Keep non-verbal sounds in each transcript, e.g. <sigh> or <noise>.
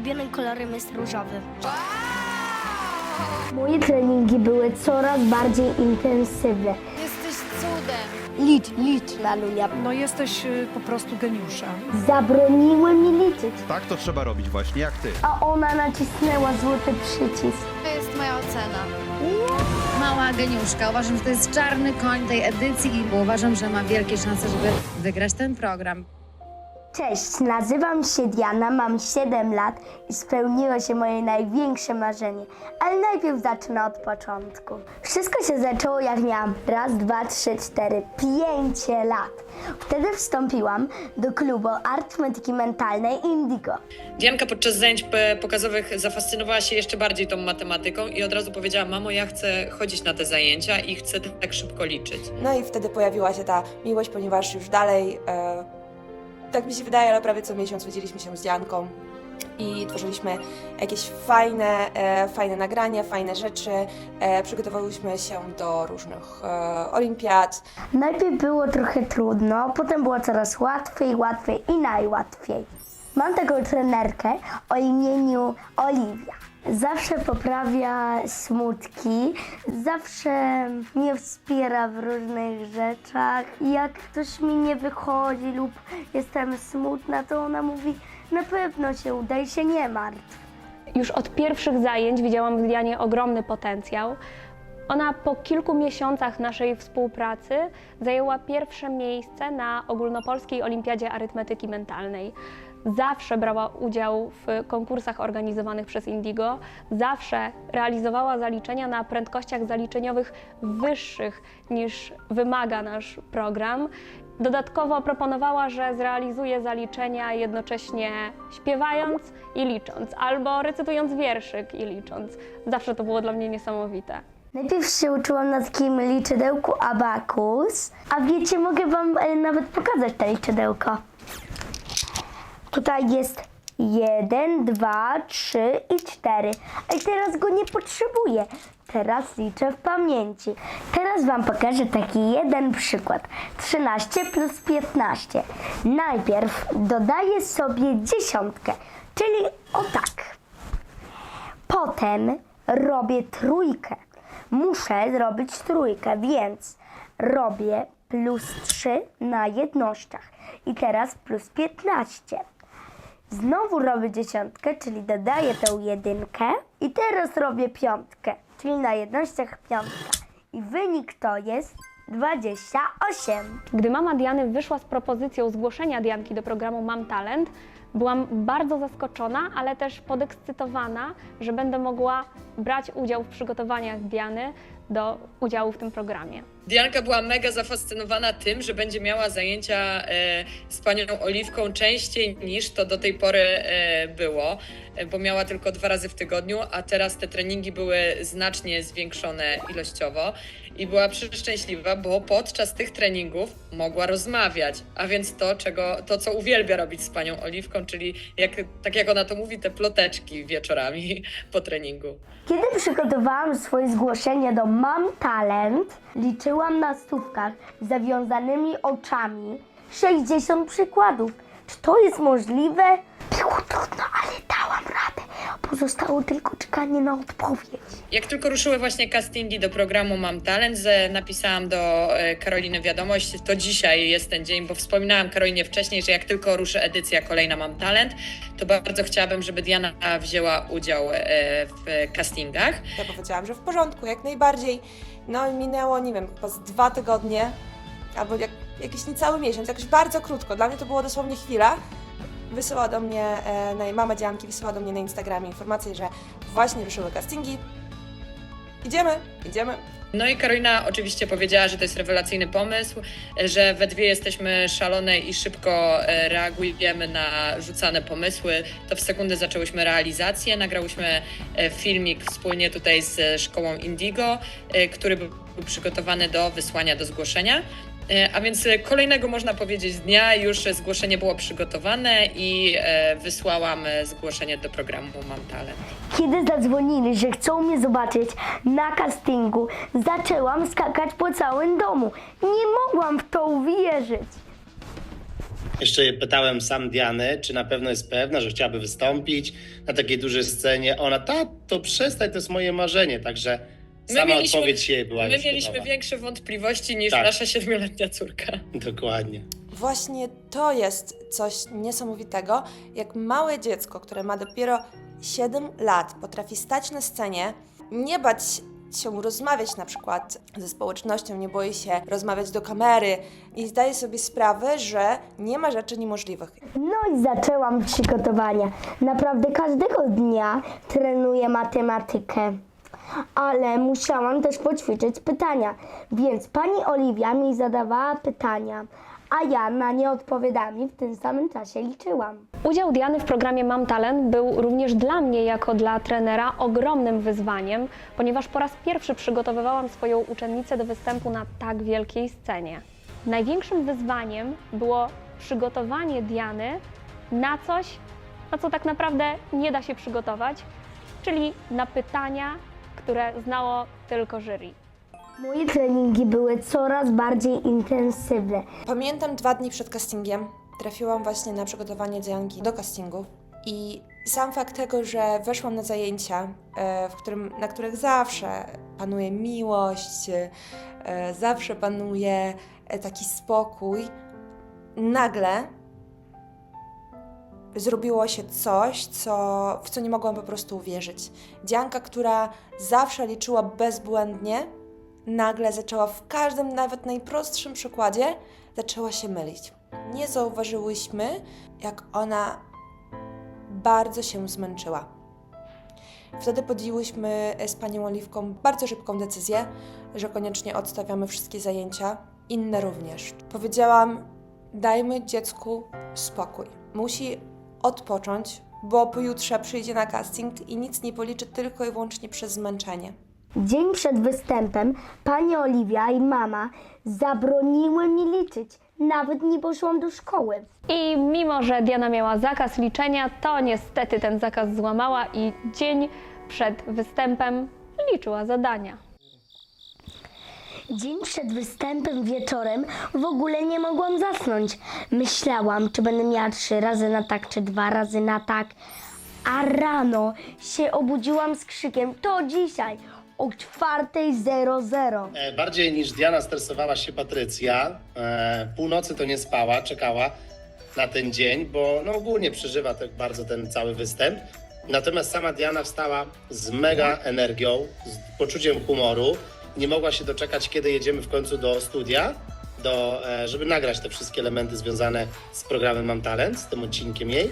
ulubionym kolorem jest różowy. Moje treningi były coraz bardziej intensywne. Jesteś cudem. Licz, licz, Lalunia. No jesteś y, po prostu geniuszem. Zabroniły mi liczyć, Tak to trzeba robić właśnie, jak ty. a ona nacisnęła złoty przycisk. To jest moja ocena. Mała geniuszka. Uważam, że to jest czarny koń tej edycji i uważam, że ma wielkie szanse, żeby wygrać ten program. Cześć, nazywam się Diana, mam 7 lat i spełniło się moje największe marzenie. Ale najpierw zacznę od początku. Wszystko się zaczęło jak miałam raz, dwa, trzy, cztery, pięć lat. Wtedy wstąpiłam do klubu arytmetyki mentalnej Indigo. Dianka podczas zajęć pokazowych zafascynowała się jeszcze bardziej tą matematyką i od razu powiedziała: Mamo, ja chcę chodzić na te zajęcia i chcę tak szybko liczyć. No i wtedy pojawiła się ta miłość, ponieważ już dalej, e, tak mi się wydaje, ale prawie co miesiąc widzieliśmy się z Dianką i tworzyliśmy jakieś fajne, e, fajne nagrania, fajne rzeczy. E, przygotowałyśmy się do różnych e, olimpiad. Najpierw było trochę trudno, potem było coraz łatwiej, łatwiej i najłatwiej. Mam taką trenerkę o imieniu Oliwia. Zawsze poprawia smutki, zawsze mnie wspiera w różnych rzeczach. Jak coś mi nie wychodzi lub jestem smutna, to ona mówi, na pewno się uda i się nie martw. Już od pierwszych zajęć widziałam w Dianie ogromny potencjał. Ona po kilku miesiącach naszej współpracy zajęła pierwsze miejsce na ogólnopolskiej olimpiadzie arytmetyki mentalnej. Zawsze brała udział w konkursach organizowanych przez Indigo, zawsze realizowała zaliczenia na prędkościach zaliczeniowych wyższych niż wymaga nasz program. Dodatkowo proponowała, że zrealizuje zaliczenia jednocześnie śpiewając i licząc, albo recytując wierszyk i licząc. Zawsze to było dla mnie niesamowite. Najpierw się uczyłam na takim liczydełku Abacus, a wiecie, mogę wam e, nawet pokazać to liczydełko. Tutaj jest jeden, dwa, trzy i cztery. I teraz go nie potrzebuję. Teraz liczę w pamięci. Teraz wam pokażę taki jeden przykład. 13 plus 15. Najpierw dodaję sobie dziesiątkę, czyli o tak. Potem robię trójkę. Muszę zrobić trójkę, więc robię plus 3 na jednościach. I teraz plus 15. Znowu robię dziesiątkę, czyli dodaję tą jedynkę. I teraz robię piątkę, czyli na jednościach piątka. I wynik to jest 28. Gdy mama Diany wyszła z propozycją zgłoszenia Dianki do programu Mam Talent, byłam bardzo zaskoczona, ale też podekscytowana, że będę mogła brać udział w przygotowaniach Diany do udziału w tym programie. Dianka była mega zafascynowana tym, że będzie miała zajęcia e, z panią Oliwką częściej niż to do tej pory e, było, e, bo miała tylko dwa razy w tygodniu, a teraz te treningi były znacznie zwiększone ilościowo i była przeszczęśliwa, bo podczas tych treningów mogła rozmawiać, a więc to, czego, to co uwielbia robić z panią Oliwką, czyli jak, tak jak ona to mówi, te ploteczki wieczorami po treningu. Kiedy przygotowałam swoje zgłoszenie do Mam Talent, liczyłam na stówkach z zawiązanymi oczami 60 przykładów. Czy to jest możliwe? Było trudno, ale dałam radę. Pozostało tylko czekanie na odpowiedź. Jak tylko ruszyły właśnie castingi do programu Mam Talent, że napisałam do e, Karoliny wiadomość, to dzisiaj jest ten dzień, bo wspominałam Karolinie wcześniej, że jak tylko ruszy edycja kolejna Mam Talent, to bardzo chciałabym, żeby Diana wzięła udział e, w castingach. Ja powiedziałam, że w porządku, jak najbardziej. No i minęło, nie wiem, chyba z dwa tygodnie, albo jak, jakiś niecały miesiąc, jakoś bardzo krótko. Dla mnie to było dosłownie chwila. Wysyła do mnie, e, na, mama Dianki wysyła do mnie na Instagramie informację, że właśnie ruszyły castingi. Idziemy, idziemy. No i Karolina oczywiście powiedziała, że to jest rewelacyjny pomysł, że we dwie jesteśmy szalone i szybko e, reagujemy na rzucane pomysły. To w sekundę zaczęłyśmy realizację. Nagrałyśmy e, filmik wspólnie tutaj z szkołą Indigo, e, który był przygotowany do wysłania do zgłoszenia. E, A więc e, kolejnego można powiedzieć dnia już zgłoszenie było przygotowane i e, wysłałam zgłoszenie do programu Mam Talent. Kiedy zadzwonili, że chcą mnie zobaczyć na castingu, zaczęłam skakać po całym domu. Nie mogłam w to uwierzyć. Jeszcze pytałem sam Diany, czy na pewno jest pewna, że chciałaby wystąpić na takiej dużej scenie. Ona, ta, to przestań, to jest moje marzenie. Także sama mieliśmy- odpowiedź jej była My już mieliśmy gotowa. większe wątpliwości niż Tak. nasza siedmioletnia córka. Dokładnie. Właśnie to jest coś niesamowitego, jak małe dziecko, które ma dopiero 7 lat, potrafi stać na scenie, nie bać się rozmawiać na przykład ze społecznością, nie boi się rozmawiać do kamery i zdaje sobie sprawę, że nie ma rzeczy niemożliwych. No i zaczęłam przygotowania. Naprawdę każdego dnia trenuję matematykę. Ale musiałam też poćwiczyć pytania. Więc pani Oliwia mi zadawała pytania, a ja na nie odpowiadami w tym samym czasie liczyłam. Udział Diany w programie Mam Talent był również dla mnie, jako dla trenera, ogromnym wyzwaniem, ponieważ po raz pierwszy przygotowywałam swoją uczennicę do występu na tak wielkiej scenie. Największym wyzwaniem było przygotowanie Diany na coś, na co tak naprawdę nie da się przygotować, czyli na pytania, które znało tylko jury. Moje treningi były coraz bardziej intensywne. Pamiętam dwa dni przed castingiem. Trafiłam właśnie na przygotowanie Dianki do castingu. I sam fakt tego, że weszłam na zajęcia, e, w którym, na których zawsze panuje miłość, e, zawsze panuje e, taki spokój, nagle zrobiło się coś, co, w co nie mogłam po prostu uwierzyć. Dianka, która zawsze liczyła bezbłędnie, nagle zaczęła w każdym, nawet najprostszym przykładzie, zaczęła się mylić. Nie zauważyłyśmy, jak ona bardzo się zmęczyła. Wtedy podjęłyśmy z panią Oliwką bardzo szybką decyzję, że koniecznie odstawiamy wszystkie zajęcia, inne również. Powiedziałam: dajmy dziecku spokój. Musi odpocząć, bo pojutrze przyjdzie na casting i nic nie policzy tylko i wyłącznie przez zmęczenie. Dzień przed występem pani Oliwia i mama zabroniły mi liczyć. Nawet nie poszłam do szkoły. I mimo, że Diana miała zakaz liczenia, to niestety ten zakaz złamała i dzień przed występem liczyła zadania. Dzień przed występem wieczorem w ogóle nie mogłam zasnąć. Myślałam, czy będę miała trzy razy na tak, czy dwa razy na tak. A rano się obudziłam z krzykiem, to dzisiaj o 4.00. E, Bardziej niż Diana stresowała się Patrycja. E, północy to nie spała, czekała na ten dzień, bo no ogólnie przeżywa tak bardzo ten cały występ. Natomiast sama Diana wstała z mega energią, z poczuciem humoru. Nie mogła się doczekać, kiedy jedziemy w końcu do studia, do, e, żeby nagrać te wszystkie elementy związane z programem Mam Talent, z tym odcinkiem jej.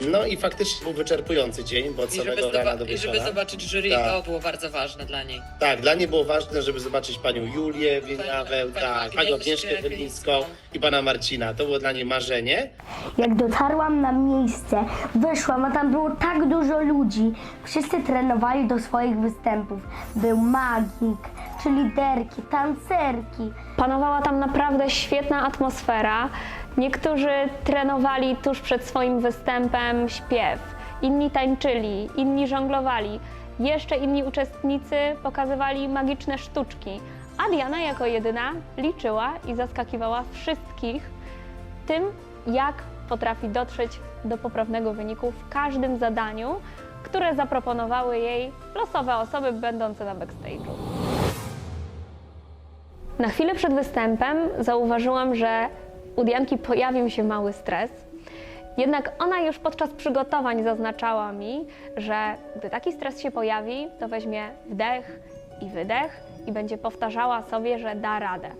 No i faktycznie był wyczerpujący dzień, bo od I samego rana do zoba- i żeby wieczora. zobaczyć jury, Tak. to było bardzo ważne dla niej. Tak, dla niej było ważne, żeby zobaczyć panią Julię Wieniawę, Panią- tak, panią panią Agnieszkę Chylińską Chylińską. i pana Marcina. To było dla niej marzenie. Jak dotarłam na miejsce, wyszłam, a tam było tak dużo ludzi. Wszyscy trenowali do swoich występów. Był magik, czy liderki, tancerki. Panowała tam naprawdę świetna atmosfera. Niektórzy trenowali tuż przed swoim występem śpiew, inni tańczyli, inni żonglowali. Jeszcze inni uczestnicy pokazywali magiczne sztuczki, a Diana jako jedyna liczyła i zaskakiwała wszystkich tym, jak potrafi dotrzeć do poprawnego wyniku w każdym zadaniu, które zaproponowały jej losowe osoby będące na backstage'u. Na chwilę przed występem zauważyłam, że u Dianki pojawił się mały stres. Jednak ona już podczas przygotowań zaznaczała mi, że gdy taki stres się pojawi, to weźmie wdech i wydech i będzie powtarzała sobie, że da radę.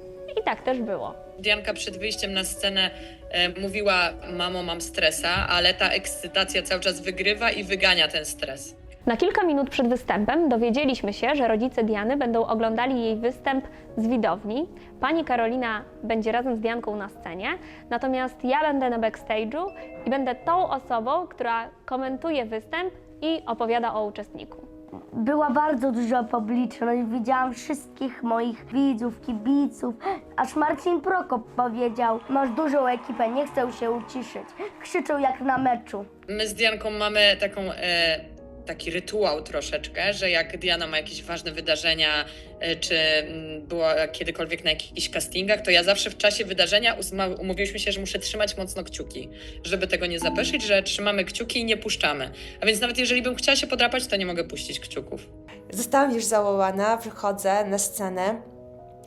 I tak też było. Dianka przed wyjściem na scenę e, mówiła: Mamo, mam stresa, ale ta ekscytacja cały czas wygrywa i wygania ten stres. Na kilka minut przed występem dowiedzieliśmy się, że rodzice Diany będą oglądali jej występ z widowni. Pani Karolina będzie razem z Dianką na scenie, natomiast ja będę na backstage'u i będę tą osobą, która komentuje występ i opowiada o uczestniku. Była bardzo duża publiczność, widziałam wszystkich moich widzów, kibiców, aż Marcin Prokop powiedział, masz dużą ekipę, nie chcę się uciszyć. Krzyczą jak na meczu. My z Dianką mamy taką e, taki rytuał troszeczkę, że jak Diana ma jakieś ważne wydarzenia, e, czy mm, była kiedykolwiek na jakichś castingach, to ja zawsze w czasie wydarzenia umówiliśmy się, że muszę trzymać mocno kciuki, żeby tego nie zapeszyć, że trzymamy kciuki i nie puszczamy. A więc nawet jeżeli bym chciała się podrapać, to nie mogę puścić kciuków. Zostałam już zawołana, wychodzę na scenę,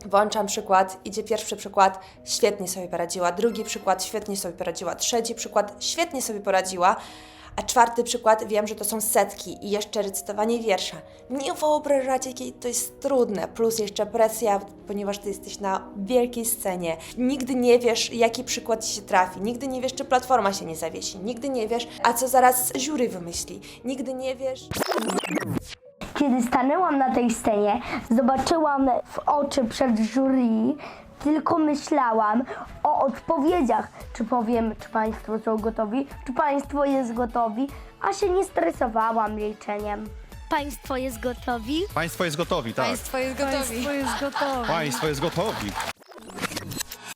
włączam przykład, idzie pierwszy przykład, świetnie sobie poradziła, drugi przykład, świetnie sobie poradziła, trzeci przykład, świetnie sobie poradziła, a czwarty przykład, wiem, że to są setki i jeszcze recytowanie wiersza. Nie wyobrażacie, jakie to jest trudne, plus jeszcze presja, ponieważ ty jesteś na wielkiej scenie. Nigdy nie wiesz, jaki przykład ci się trafi, nigdy nie wiesz, czy platforma się nie zawiesi, nigdy nie wiesz, a co zaraz jury wymyśli, nigdy nie wiesz... Kiedy stanęłam na tej scenie, zobaczyłam w oczy przed jury, tylko myślałam o odpowiedziach. Czy powiem, czy Państwo są gotowi, czy Państwo jest gotowi, a się nie stresowałam liczeniem. Państwo jest gotowi? Państwo jest gotowi, tak. Państwo jest gotowi. Państwo jest gotowe. Państwo jest gotowi.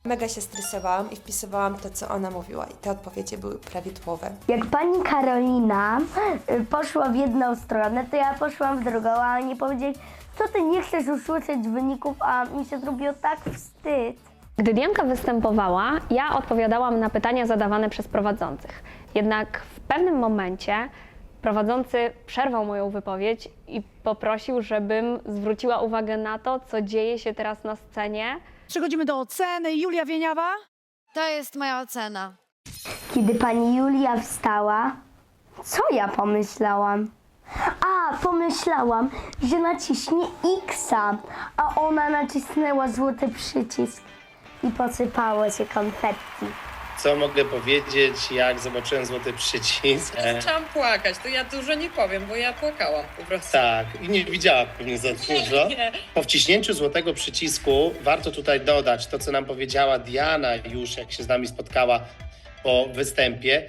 Mega się stresowałam i wpisywałam to, co ona mówiła, i te odpowiedzi były prawidłowe. Jak pani Karolina y, poszła w jedną stronę, to ja poszłam w drugą, a oni powiedzieli, co ty nie chcesz usłyszeć wyników, a mi się zrobiło tak wstyd. Gdy Dianka występowała, ja odpowiadałam na pytania zadawane przez prowadzących. Jednak w pewnym momencie prowadzący przerwał moją wypowiedź i poprosił, żebym zwróciła uwagę na to, co dzieje się teraz na scenie. Przechodzimy do oceny. Julia Wieniawa. To jest moja ocena. Kiedy pani Julia wstała, co ja pomyślałam? A, pomyślałam, że naciśnie X-a, a ona nacisnęła złoty przycisk i posypało się konfetti. Co mogę powiedzieć, jak zobaczyłem złoty przycisk? Zaczęłam płakać, to ja dużo nie powiem, bo ja płakałam po prostu. tak, i nie widziała pewnie za dużo. <laughs> Po wciśnięciu złotego przycisku warto tutaj dodać to, co nam powiedziała Diana już, jak się z nami spotkała po występie.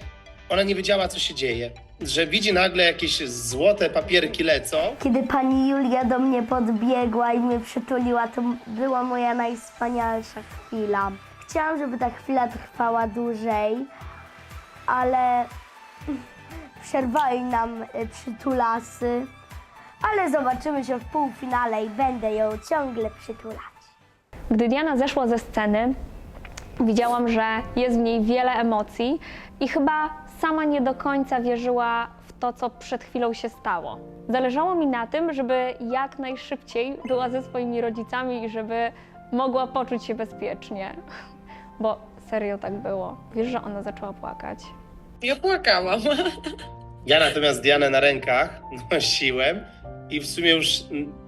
Ona nie wiedziała, co się dzieje. Że widzi nagle jakieś złote papierki lecą. Kiedy pani Julia do mnie podbiegła i mnie przytuliła, to była moja najwspanialsza chwila. Chciałam, żeby ta chwila trwała dłużej, ale <laughs> przerwali nam przytulasy. Ale zobaczymy się w półfinale i będę ją ciągle przytulać. Gdy Diana zeszła ze sceny, widziałam, że jest w niej wiele emocji i chyba sama nie do końca wierzyła w to, co przed chwilą się stało. Zależało mi na tym, żeby jak najszybciej była ze swoimi rodzicami i żeby mogła poczuć się bezpiecznie. <laughs> Bo serio tak było. Wiesz, że ona zaczęła płakać. Ja płakałam. <laughs> Ja natomiast Dianę na rękach <laughs> nosiłem i w sumie już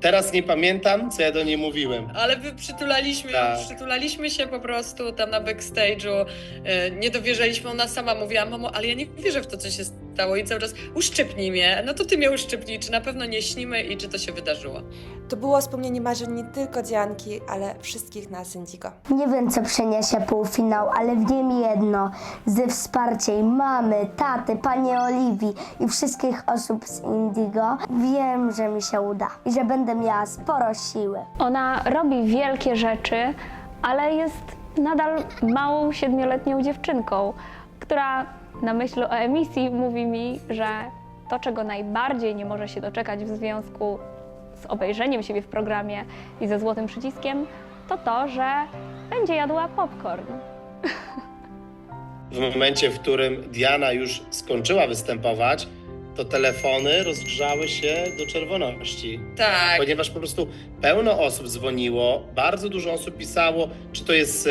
teraz nie pamiętam, co ja do niej mówiłem. Ale wy przytulaliśmy, Tak. przytulaliśmy się po prostu tam na backstage'u. e, Nie dowierzaliśmy, ona sama mówiła, mamo, ale ja nie wierzę w to, co się stało i cały czas uszczypnij mnie. No to ty mnie uszczypnij, czy na pewno nie śnimy i czy to się wydarzyło. To było spełnienie marzeń nie tylko Dianki, ale wszystkich nas Indigo. Nie wiem, co przyniesie półfinał, ale wiem jedno. Ze wsparciem mamy, taty, pani Oliwii i wszystkich osób z Indigo wiem, że mi się uda i że będę miała sporo siły. Ona robi wielkie rzeczy, ale jest nadal małą siedmioletnią dziewczynką, która na myśl o emisji mówi mi, że to, czego najbardziej nie może się doczekać w związku z obejrzeniem siebie w programie i ze złotym przyciskiem, to to, że będzie jadła popcorn. W momencie, w którym Diana już skończyła występować, to telefony rozgrzały się do czerwoności. Tak. Ponieważ po prostu pełno osób dzwoniło, bardzo dużo osób pisało, czy to jest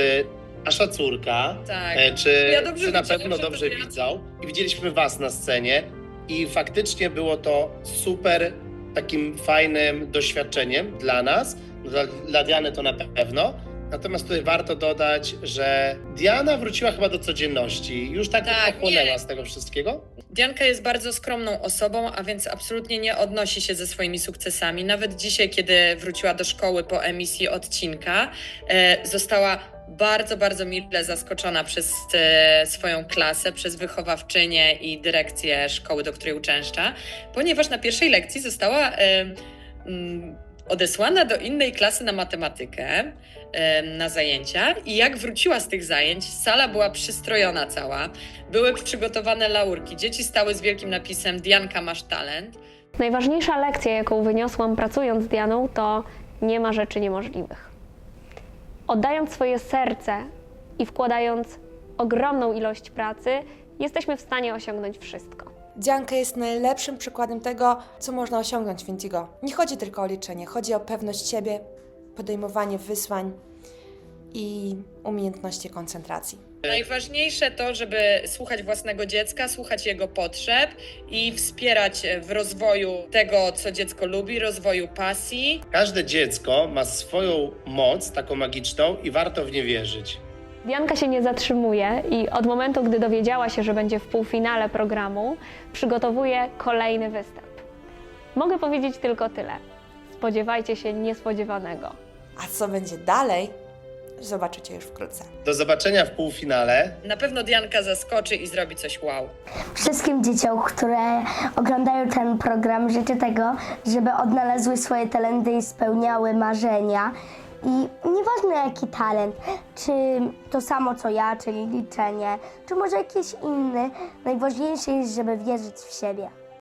nasza córka, Tak. e, czy, Ja dobrze czy na pewno że to dobrze Diana. widzą. I widzieliśmy was na scenie i faktycznie było to super takim fajnym doświadczeniem dla nas, dla, dla Diany to na pewno. Natomiast tutaj warto dodać, że Diana wróciła chyba do codzienności. Już tak, Tak, ochłonęła nie. z tego wszystkiego. Dianka jest bardzo skromną osobą, a więc absolutnie nie odnosi się ze swoimi sukcesami. Nawet dzisiaj, kiedy wróciła do szkoły po emisji odcinka, e, została bardzo, bardzo mile zaskoczona przez e, swoją klasę, przez wychowawczynię i dyrekcję szkoły, do której uczęszcza, ponieważ na pierwszej lekcji została e, mm, odesłana do innej klasy na matematykę, e, na zajęcia i jak wróciła z tych zajęć, sala była przystrojona cała, były przygotowane laurki, dzieci stały z wielkim napisem Dianka masz talent. Najważniejsza lekcja, jaką wyniosłam pracując z Dianą, to nie ma rzeczy niemożliwych. Oddając swoje serce i wkładając ogromną ilość pracy, jesteśmy w stanie osiągnąć wszystko. Dianka jest najlepszym przykładem tego, co można osiągnąć w Indigo. Nie chodzi tylko o liczenie, chodzi o pewność siebie, podejmowanie wyzwań i umiejętności koncentracji. Najważniejsze to, żeby słuchać własnego dziecka, słuchać jego potrzeb i wspierać w rozwoju tego, co dziecko lubi, rozwoju pasji. Każde dziecko ma swoją moc, taką magiczną i warto w nie wierzyć. Dianka się nie zatrzymuje i od momentu, gdy dowiedziała się, że będzie w półfinale programu, przygotowuje kolejny występ. Mogę powiedzieć tylko tyle. Spodziewajcie się niespodziewanego. A co będzie dalej, zobaczycie już wkrótce. Do zobaczenia w półfinale. Na pewno Dianka zaskoczy i zrobi coś wow. Wszystkim dzieciom, które oglądają ten program, życzę tego, żeby odnalazły swoje talenty i spełniały marzenia. I nieważne jaki talent, czy to samo co ja, czyli liczenie, czy może jakiś inny, najważniejsze jest, żeby wierzyć w siebie.